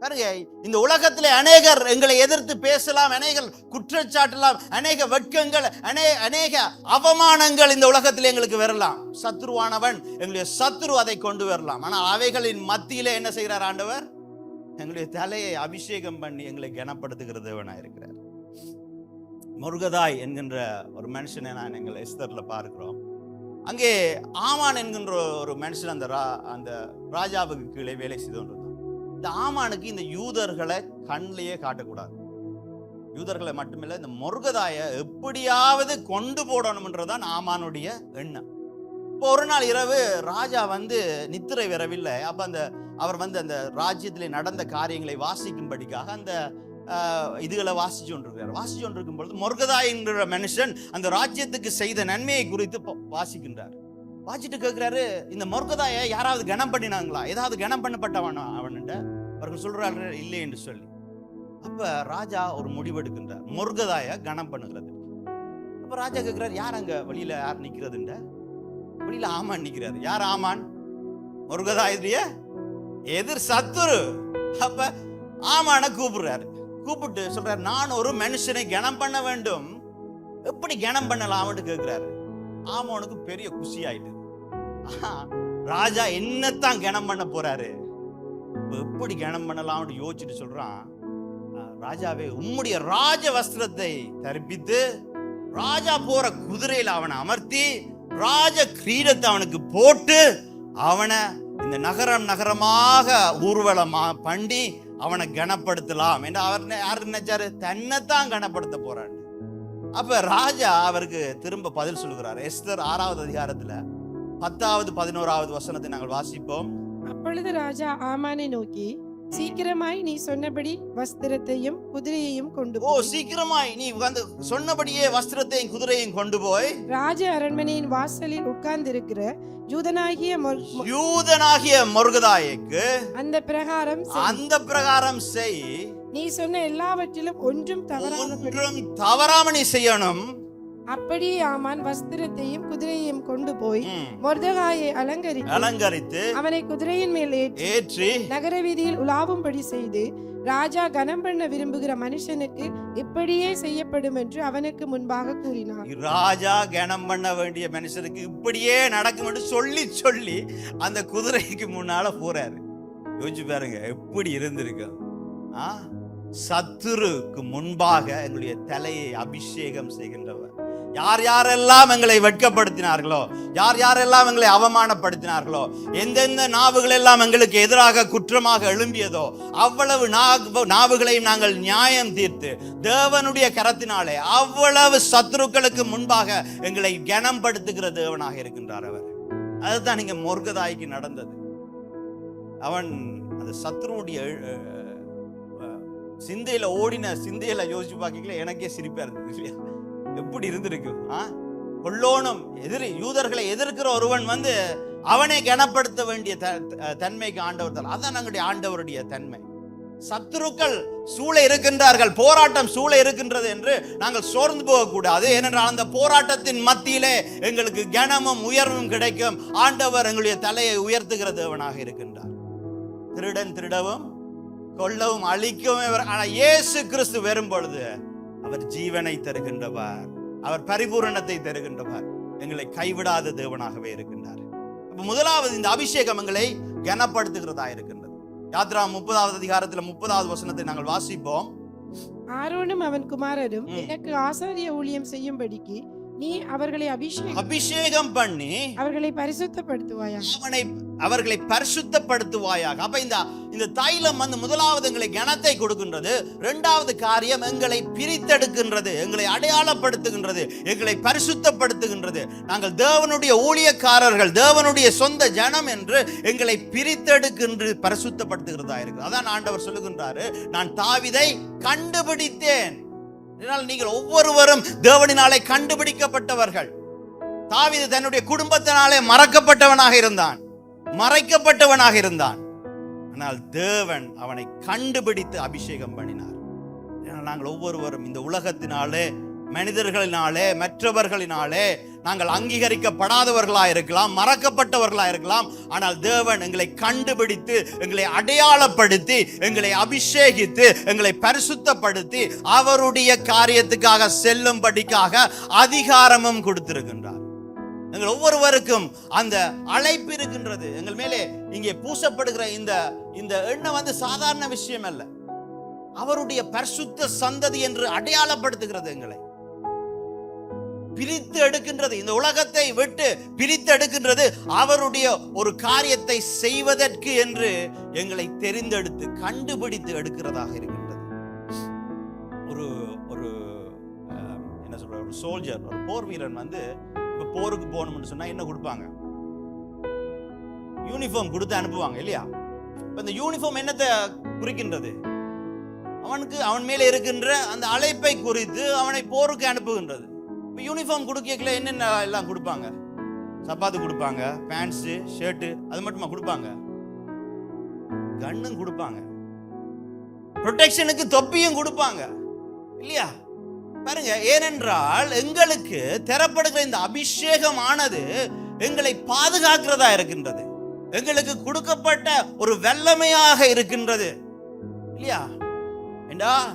பாருங்க இந்த உலகத்தில் அநேகர் எங்களை எதிர்த்து பேசலாம் அநேகர் குற்றச்சாட்டலாம் அநேக வெட்கங்கள் அநே அநேக அவமானங்கள் இந்த உலகத்தில் எங்களுக்கு வரலாம். சத்ருவானவன் எங்களுடைய சத்ரு அதை கொண்டு வரலாம். ஆனால் அவைகளின் மத்தியில் என்ன செய்கிறார் ஆண்டவர்? எங்களுடைய தலையை அபிஷேகம் பண்ணி எங்களை கனப்படுத்துகிற தேவனாக இருக்கிறார். முருகதாய் என்கின்ற ஒரு மனுஷனை நான் எங்கள் எஸ்தரில் பார்க்கிறோம். அங்கே ஆமான் என்கின்ற ஒரு மனுஷன் அந்த ரா அந்த ராஜாவுக்கு கீழே வேலை செய்து இந்த ஆமானுக்கு இந்த யூதர்களை கண்ணிலேயே காட்டக்கூடாது. யூதர்களை மட்டுமில்ல இந்த முருகதாய எப்படியாவது கொண்டு போடணும்ன்றதான் ஆமானுடைய எண்ணம். இப்போ ஒரு நாள் இரவு ராஜா வந்து நித்திரை வரவில்லை. அப்ப அந்த அவர் வந்து அந்த ராஜ்யத்தில் நடந்த காரியங்களை வாசிக்கும்படிக்காக அந்த இதுகளை வாசிச்சு கொண்டிருக்கிறார். வாசிச்சு கொண்டிருக்கும் பொழுது முருகதா என்கிற மனுஷன் அந்த ராஜ்யத்துக்கு செய்த நன்மையை குறித்து வாசிக்கின்றார். வாச்சிட்டு கேட்குறாரு இந்த முருகதாயை யாராவது கனம் பண்ணினாங்களா? ஏதாவது கனம் பண்ணப்பட்டவனா அவன்கிட்ட? அவர்கள் சொல்றாரு இல்லை என்று சொல்லி. அப்ப ராஜா ஒரு முடிவெடுக்கின்றார். முருகதாய கனம் பண்ணுகிறது. அப்ப ராஜா கேட்குறாரு யார் அங்க வழியில் யார் நிற்கிறதுண்ட வழியில் ஆமான் நிக்கிறாரு. யார் ஆமான்? முருகதாயுடைய எதிர் சத்துரு. அப்ப ஆமான கூப்பிடுறாரு. கூப்பிட்டு சொல்றாரு நான் ஒரு மனுஷனை கனம் பண்ண வேண்டும். எப்படி கனம் பண்ணலாம்னு கேட்கிறாரு ஆமானுக்கு பெரிய குஷி ஆயிட்டு. ராஜா என்னத்தான் கனம் பண்ண போறாரு? எப்படி கனம் பண்ணலாம்னு யோசிச்சுட்டு சொல்றான். ராஜாவே உம்முடைய ராஜ வஸ்திரத்தை தரிப்பித்து ராஜா போற குதிரையில அவனை அமர்த்தி ராஜ கிரீடத்தை அவனுக்கு போட்டு அவனை இந்த நகரம் நகரமாக ஊர்வலமா பண்ணி அவனை கனப்படுத்தலாம் என்று அவர் யார் நினைச்சாரு? தன்னைத்தான் கனப்படுத்த போறாரு. அப்ப ராஜா அவருக்கு திரும்ப பதில் சொல்லுகிறார். எஸ்தர் ஆறாவது அதிகாரத்துல பத்தாவது பதினோராவது வசனத்தை நாங்கள் வாசிப்போம். அப்பொழுது ராஜா ஆமானை நோக்கி சீக்கிரமாய் நீ சொன்னபடி வஸ்திரத்தையும் குதிரையையும் கொண்டு ஓ சீக்கிரமாய் நீ வந்து சொன்னபடியே வஸ்திரத்தையும் குதிரையும் கொண்டு போய். ராஜ அரண்மனையின் வாசலில் உட்கார்ந்திருக்கிற மொ- யூதனாகிய முருகதாயக்கு அந்த பிரகாரம். அந்த பிரகாரம் செய். நீ சொன்ன எல்லாவற்றிலும் ஒன்றும் தவறானபடி ஒன்றும் தவறாம நீ செய்யணும். அப்படியே ஆமான் வஸ்திரத்தையும் குதிரையையும் கொண்டு போய். மொர்தகாயை அலங்கரித்து அலங்கரித்து அவனை குதிரையின் மேல் ஏற்றி ஏற்றி நகர வீதியில் உலாவும்படி செய்து ராஜா கனம் பண்ண விரும்புகிற மனுஷனுக்கு இப்படியே செய்யப்படும் என்று அவனுக்கு முன்பாக கூறினார். ராஜா கனம் பண்ண வேண்டிய மனுஷனுக்கு இப்படியே நடக்கும் என்று சொல்லி சொல்லி அந்த குதிரைக்கு முன்னால போறாரு. யோசிச்சு பாருங்க எப்படி இருந்திருக்கு? ஆ? சத்துருக்கு முன்பாக எங்களுடைய தலையை அபிஷேகம் செய்கின்றவர். யார் யாரெல்லாம் எங்களை வெட்கப்படுத்தினார்களோ யார் யாரெல்லாம் எங்களை அவமானப்படுத்தினார்களோ எந்தெந்த நாவுகள் எல்லாம் எங்களுக்கு எதிராக குற்றமாக எழும்பியதோ அவ்வளவு நாவுகளையும் நாங்கள் நியாயம் தீர்த்து தேவனுடைய கரத்தினாலே அவ்வளவு சத்ருக்களுக்கு முன்பாக எங்களை கனம்படுத்துகிற தேவனாக இருக்கின்றார் அவர். அதுதான் நீங்க மொர்கதாய்க்கு நடந்தது. அவன் அந்த சத்ருவுடைய சிந்தையில் சிந்தையில ஓடின சிந்தையில யோசிச்சு பார்க்கல எனக்கே சிரிப்பா இருந்தது இல்லையா? எப்படி இருந்திருக்கு? ஆ? கொல்லோனும் எதிரி யூதர்களை எதிர்க்கிற ஒருவன் வந்து அவனை கனப்படுத்த வேண்டிய த- தன்மைக்கு ஆண்டவர் தான் அதான் நம்முடைய ஆண்டவருடைய தன்மை. சத்துருக்கள் சூழ இருக்கின்றார்கள் போராட்டம் சூழ இருக்கின்றது என்று நாங்கள் சோர்ந்து போகக்கூடாது. ஏனென்றால் அந்த போராட்டத்தின் மத்தியிலே எங்களுக்கு கனமும் உயர்வும் கிடைக்கும். ஆண்டவர் எங்களுடைய தலையை உயர்த்துகிற தேவனாக இருக்கின்றார். திருடன் திருடவும் கொல்லவும் அழிக்கவும் இவர். ஆனால் இயேசு கிறிஸ்து வரும் பொழுது அவர் ஜீவனை தருகின்றவர். அவர் பரிபூரணத்தை தருகின்றவர். எங்களை கைவிடாத தேவனாகவே இருக்கின்றார். முதலாவது இந்த அபிஷேகம் எங்களை கனப்படுத்துகிறதா இருக்கின்றது. யாத்ரா முப்பதாவது அதிகாரத்துல முப்பதாவது வசனத்தை நாங்கள் வாசிப்போம். ஆரோனும் அவன் குமாரரும். எனக்கு ஆசாரிய ஊழியம் செய்யும்படிக்கு நீ அவர்களை அபிஷேகம் அபிஷேகம் பண்ணி அவர்களை பரிசுத்தப்படுத்துவாயா அவனை அவர்களை பரிசுத்தப்படுத்துவாயாக. அப்ப இந்த இந்த தைலம் வந்து முதலாவது எங்களை கனத்தை கொடுக்கின்றது. இரண்டாவது காரியம் எங்களை பிரித்தெடுக்கின்றது. எங்களை அடையாளப்படுத்துகின்றது. எங்களை பரிசுத்தப்படுத்துகின்றது. நாங்கள் தேவனுடைய ஊழியக்காரர்கள் தேவனுடைய சொந்த ஜனம் என்று எங்களை பிரித்தெடுக்கின்ற பரிசுத்தப்படுத்துகிறதா இருக்கு அதான் ஆண்டவர் சொல்லுகின்றாரு நான் தாவிதை கண்டுபிடித்தேன். இதனால் நீங்கள் ஒவ்வொருவரும் தேவனினாலே கண்டுபிடிக்கப்பட்டவர்கள். தாவிது தன்னுடைய குடும்பத்தினாலே மறக்கப்பட்டவனாக இருந்தான். மறைக்கப்பட்டவனாக இருந்தான். ஆனால் தேவன் அவனை கண்டுபிடித்து அபிஷேகம் பண்ணினார். ஏனால் நாங்கள் ஒவ்வொருவரும் இந்த உலகத்தினாலே மனிதர்களினாலே மற்றவர்களினாலே நாங்கள் அங்கீகரிக்கப்படாதவர்களா இருக்கலாம் மறக்கப்பட்டவர்களா இருக்கலாம். ஆனால் தேவன் எங்களை கண்டுபிடித்து எங்களை அடையாளப்படுத்தி எங்களை அபிஷேகித்து எங்களை பரிசுத்தப்படுத்தி அவருடைய காரியத்துக்காக செல்லும்படிக்காக அதிகாரமும் கொடுத்திருக்கின்றார். எங்கள் ஒவ்வொருவருக்கும் அந்த அழைப்பு இருக்கின்றது. எங்கள் மேலே இங்கே பூசப்படுகிற இந்த இந்த எண்ணம் வந்து சாதாரண விஷயம் அல்ல. அவருடைய பரிசுத்த சந்ததி என்று அடையாளப்படுத்துகிறது எங்களை. பிரித்து எடுக்கின்றது இந்த உலகத்தை விட்டு பிரித்து எடுக்கின்றது அவருடைய ஒரு காரியத்தை செய்வதற்கு என்று எங்களை தெரிந்தெடுத்து கண்டுபிடித்து எடுக்கிறதாக இருக்கின்றது. ஒரு ஒரு என்ன சொல்ற ஒரு சோல்ஜர் ஒரு போர் வீரன் வந்து இப்ப போருக்கு போகணும்னு சொன்னா என்ன கொடுப்பாங்க? யூனிஃபார்ம் கொடுத்து அனுப்புவாங்க இல்லையா? இப்ப இந்த யூனிஃபார்ம் என்னத்தை குறிக்கின்றது? அவனுக்கு அவன் மேல இருக்கின்ற அந்த அழைப்பை குறித்து அவனை போருக்கு அனுப்புகின்றது. இப்போ யூனிஃபார்ம் கொடுக்கல என்னென்ன எல்லாம் கொடுப்பாங்க? சப்பாத்து கொடுப்பாங்க பேண்ட்ஸு ஷர்ட்டு அது மட்டுமா கொடுப்பாங்க? கண்ணும் கொடுப்பாங்க. ப்ரொடெக்ஷனுக்கு தொப்பியும் கொடுப்பாங்க. இல்லையா? பாருங்க ஏனென்றால் எங்களுக்கு தரப்படுகிற இந்த அபிஷேகமானது எங்களை பாதுகாக்கிறதா இருக்கின்றது. எங்களுக்கு கொடுக்கப்பட்ட ஒரு வெள்ளமையாக இருக்கின்றது. இல்லையா? ஏண்டா?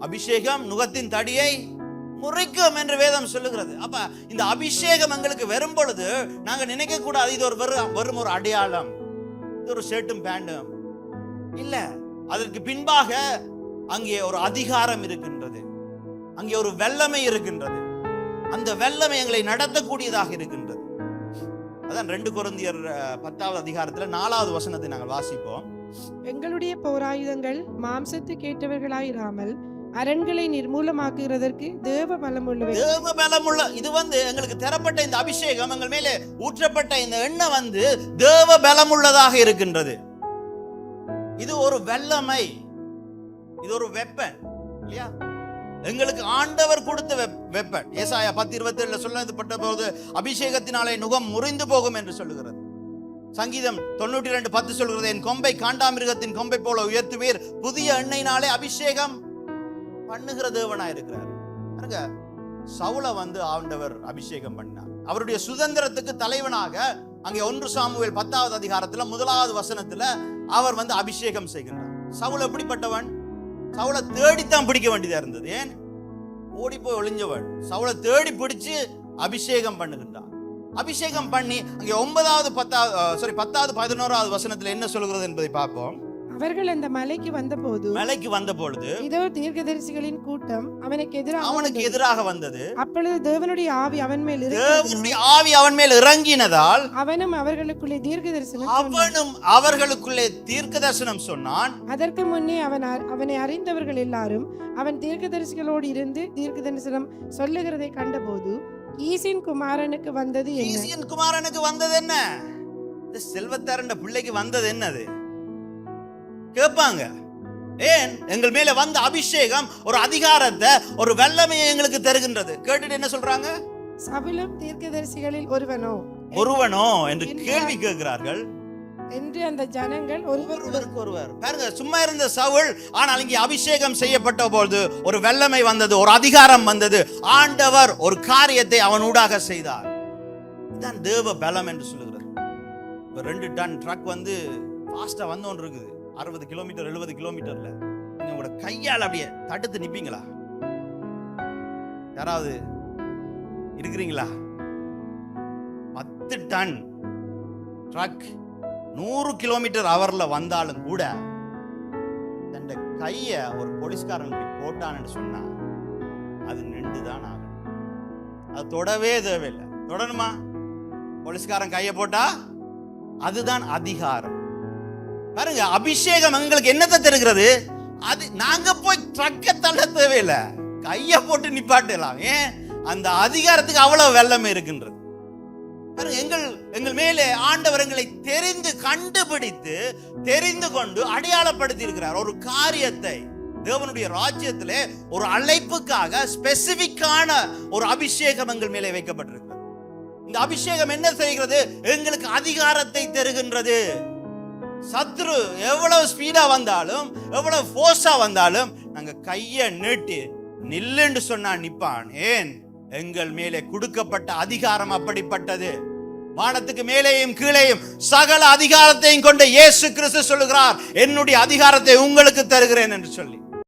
அபிஷேகம் நுகத்தின் தடியை முறைக்கும் என்று வேதம் சொல்லுகிறது. அப்ப இந்த அபிஷேகம் எங்களுக்கு வரும் பொழுது நாங்க நினைக்க கூடாது இது ஒரு வெறும் வரும் ஒரு அடையாளம். இது ஒரு ஷர்ட்டும் பேண்டும். இல்ல அதற்கு பின்பாக அங்கே ஒரு அதிகாரம் இருக்கின்றது. அங்கே ஒரு வெள்ளமை இருக்கின்றது. அந்த வெள்ளமை எங்களை நடத்தக்கூடியதாக இருக்கின்றது. அதான் ரெண்டு குருந்தியர் பத்தாவது அதிகாரத்துல நாலாவது வசனத்தை நாங்கள் வாசிப்போம். எங்களுடைய போராயுதங்கள் மாம்சத்துக்கு ஏற்றவர்களாயிராமல் அரண்களை நிர்மூலமாக்குகிறதற்கு தேவ பலமுள்ளவை தேவ பலமுள்ள இது வந்து எங்களுக்கு தரப்பட்ட இந்த அபிஷேகம் எங்கள் மேலே ஊற்றப்பட்ட இந்த எண்ணெய் வந்து தேவ பலமுள்ளதாக இருக்கின்றது. இது ஒரு வல்லமை. இது ஒரு வெப்பன் இல்லையா? எங்களுக்கு ஆண்டவர் கொடுத்த வெப்பன் ஏசாயா பத்து இருபத்தி ஏழுல சொல்லப்பட்ட போது அபிஷேகத்தினாலே நுகம் முறிந்து போகும் என்று சொல்லுகிறது. சங்கீதம் தொண்ணூற்றி ரெண்டு பத்து சொல்கிறது என் கொம்பை காண்டாமிருகத்தின் கொம்பை போல உயர்த்துவீர். புதிய எண்ணெயினாலே அபிஷேகம். பண்ணுகிற தேவனாக இருக்கிறார் பாருங்க சவுளை வந்து ஆண்டவர் அபிஷேகம் பண்ணார் அவருடைய சுதந்திரத்துக்கு தலைவனாக அங்கே ஒன்று சாமுவேல் பத்தாவது அதிகாரத்துல முதலாவது வசனத்துல அவர் வந்து அபிஷேகம் செய்கின்றார். சவுல் எப்படிப்பட்டவன்? சவுளை தேடித்தான் பிடிக்க வேண்டியதா இருந்தது. ஏன்? ஓடி போய் ஒளிஞ்சவன். சவுளை தேடி பிடிச்சு அபிஷேகம் பண்ணுகின்றான். அபிஷேகம் பண்ணி அங்கே ஒன்பதாவது பத்தாவது சாரி பத்தாவது பதினோராவது வசனத்துல என்ன சொல்கிறது என்பதை பார்ப்போம். அவர்கள் அந்த மலைக்கு வந்தபோது மலைக்கு வந்த பொழுது இதோ தீர்க்கதரிசிகளின் கூட்டம் அவனுக்கு எதிராக அவனுக்கு. எதிராக வந்தது. அப்பொழுது தேவனுடைய ஆவி அவன் மேல் தேவனுடைய ஆவி அவன் மேல் இறங்கினதால் அவனும் அவர்களுக்குள்ளே தீர்க்க தரிசனம். அவனும் அவர்களுக்குள்ளே தீர்க்க தரிசனம் சொன்னான். அதற்கு முன்னே அவன் அவனை அறிந்தவர்கள் எல்லாரும் அவன் தீர்க்கதரிசிகளோடு இருந்து தீர்க்க தரிசனம் சொல்லுகிறதை கண்டபோது ஈசின் குமாரனுக்கு வந்தது என்ன? ஈசியன் குமாரனுக்கு வந்தது என்ன? செல்வத்தாரண்ட பிள்ளைக்கு வந்தது என்னது? கேட்பாங்க. ஏன்? எங்கள் மேல வந்த அபிஷேகம் ஒரு அதிகாரத்தை ஒரு வல்லமையை எங்களுக்கு தருகின்றது. கேட்டுட்டு என்ன சொல்றாங்க? சபிலும் தீர்க்கதரிசிகளில் ஒருவனோ? ஒருவனோ என்று? கேள்வி கேட்கிறார்கள். என்று அந்த ஜனங்கள் ஒருவர் ஒருவருக்கு ஒருவர். பாருங்க சும்மா இருந்த சவுல் ஆனால் இங்கே அபிஷேகம் செய்யப்பட்ட பொழுது ஒரு வெள்ளமை வந்தது ஒரு அதிகாரம் வந்தது. ஆண்டவர் ஒரு காரியத்தை அவன் ஊடாக செய்தார். இதுதான் தேவ பலம் என்று சொல்லுகிறது. இப்போ ரெண்டு டன் ட்ரக் வந்து ஃபாஸ்டா வந்து ஒன்று இருக்குது அறுபது கிலோமீட்டர் எழுபது கிலோமீட்டர்ல உங்களோட கையால் அப்படியே தடுத்து நிப்பீங்களா? யாராவது இருக்கிறீங்களா? பத்து டன் ட்ரக் நூறு கிலோமீட்டர் அவர்ல வந்தாலும் கூட தன் கைய ஒரு போலீஸ்காரன் போட்டான்னு சொன்னா அது நின்று தான் அது தொடவே தேவையில்லை. தொடணுமா? போலீஸ்காரன் கையை போட்டா அதுதான் அதிகாரம். பாருங்க அபிஷேகம் எங்களுக்கு என்னத்தை தருகிறது? அது நாங்க போய் ட்ரக்கை தள்ள தேவையில்லை. கையை போட்டு நிப்பாட்டலாம். ஏன்? அந்த அதிகாரத்துக்கு அவ்வளவு வெள்ளம் இருக்கின்றது. பாருங்க எங்கள் எங்கள் மேலே ஆண்டவர் எங்களை தெரிந்து கண்டுபிடித்து தெரிந்து கொண்டு அடையாளப்படுத்தி இருக்கிறார் ஒரு காரியத்தை. தேவனுடைய ராஜ்யத்திலே ஒரு அழைப்புக்காக ஸ்பெசிபிக்கான ஒரு அபிஷேகம் எங்கள் மேலே வைக்கப்பட்டிருக்கிறது. இந்த அபிஷேகம் என்ன செய்கிறது? எங்களுக்கு அதிகாரத்தை தருகின்றது. சத்ரு எவ்வளவு ஸ்பீடா வந்தாலும் எவ்வளவு ஃபோர்ஸா வந்தாலும் நாங்க கையை நீட்டி நில்லுன்னு சொன்னா நிப்பான். ஏன்? எங்கள் மேலே கொடுக்கப்பட்ட அதிகாரம் அப்படிப்பட்டது. வானத்துக்கு மேலேயும் கீழேயும் சகல அதிகாரத்தையும் கொண்ட இயேசு கிறிஸ்து சொல்லுகிறார். என்னுடைய அதிகாரத்தை உங்களுக்கு தருகிறேன் என்று சொல்லி.